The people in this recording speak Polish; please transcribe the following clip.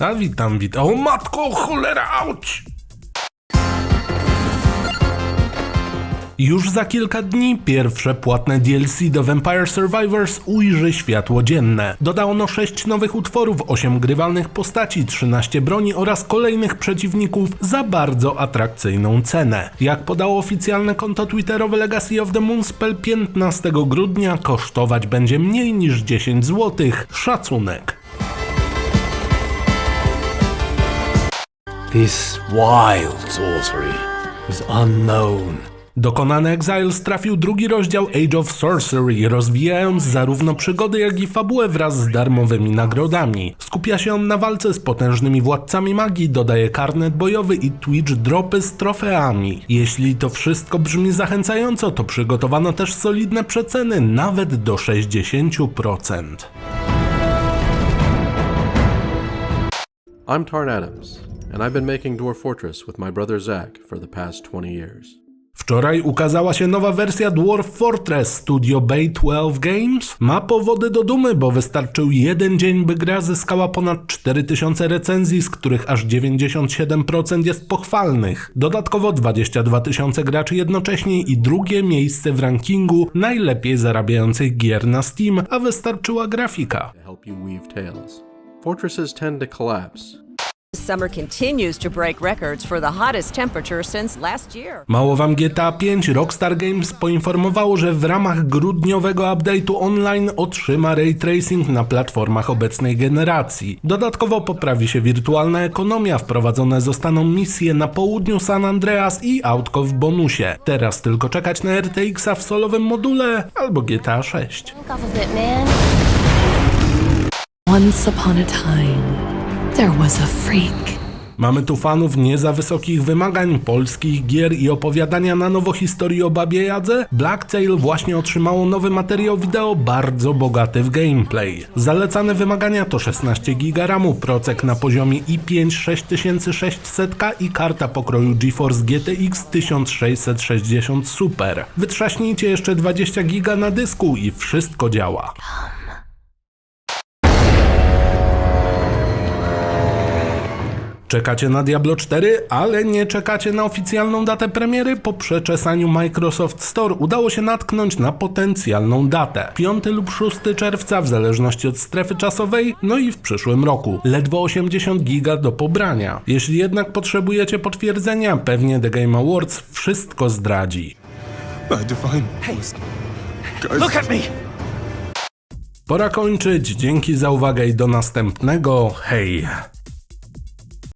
A witam, witam. O matko, cholera, auć! Już za kilka dni pierwsze płatne DLC do Vampire Survivors ujrzy światło dzienne. Dodano 6 nowych utworów, 8 grywalnych postaci, 13 broni oraz kolejnych przeciwników za bardzo atrakcyjną cenę. Jak podało oficjalne konto twitterowe Legacy of the Moonspell 15 grudnia kosztować będzie mniej niż 10 zł. Szacunek. This wild sorcery is unknown. Dokonany Exiles trafił drugi rozdział Age of Sorcery, rozwijając zarówno przygody, jak i fabułę wraz z darmowymi nagrodami. Skupia się on na walce z potężnymi władcami magii, dodaje karnet bojowy i Twitch dropy z trofeami. Jeśli to wszystko brzmi zachęcająco, to przygotowano też solidne przeceny, nawet do 60%. I'm Tarn Adams, and I've been making Dwarf Fortress with my brother Zach for the past 20 years. Wczoraj ukazała się nowa wersja Dwarf Fortress Studio Bay 12 Games. Ma powody do dumy, bo wystarczył jeden dzień, by gra zyskała ponad 4000 recenzji, z których aż 97% jest pochwalnych. Dodatkowo 22 tysiące graczy jednocześnie i drugie miejsce w rankingu najlepiej zarabiających gier na Steam, a wystarczyła grafika. Fortresses tend to collapse, Summer continues to break records for the hottest temperature since last year. Mało wam GTA 5, Rockstar Games poinformowało, że w ramach grudniowego update'u online otrzyma ray tracing na platformach obecnej generacji. Dodatkowo poprawi się wirtualna ekonomia, wprowadzone zostaną misje na południu San Andreas i autko w bonusie. Teraz tylko czekać na RTX-a w solowym module albo GTA 6. Think off of it, man. Once upon a time, was a freak. Mamy tu fanów nie za wysokich wymagań, polskich gier i opowiadania na nowo historii o Babie Jadze? Blacktail właśnie otrzymało nowy materiał wideo bardzo bogaty w gameplay. Zalecane wymagania to 16 GB RAMu, procek na poziomie i5 6600 i karta pokroju GeForce GTX 1660 Super. Wytrzaśnijcie jeszcze 20 GB na dysku i wszystko działa. Czekacie na Diablo 4, ale nie czekacie na oficjalną datę premiery? Po przeczesaniu Microsoft Store udało się natknąć na potencjalną datę. 5 lub 6 czerwca, w zależności od strefy czasowej, no i w przyszłym roku. Ledwo 80 giga do pobrania. Jeśli jednak potrzebujecie potwierdzenia, pewnie The Game Awards wszystko zdradzi. I define. Hey, Look at me! Pora kończyć, dzięki za uwagę i do następnego, hej!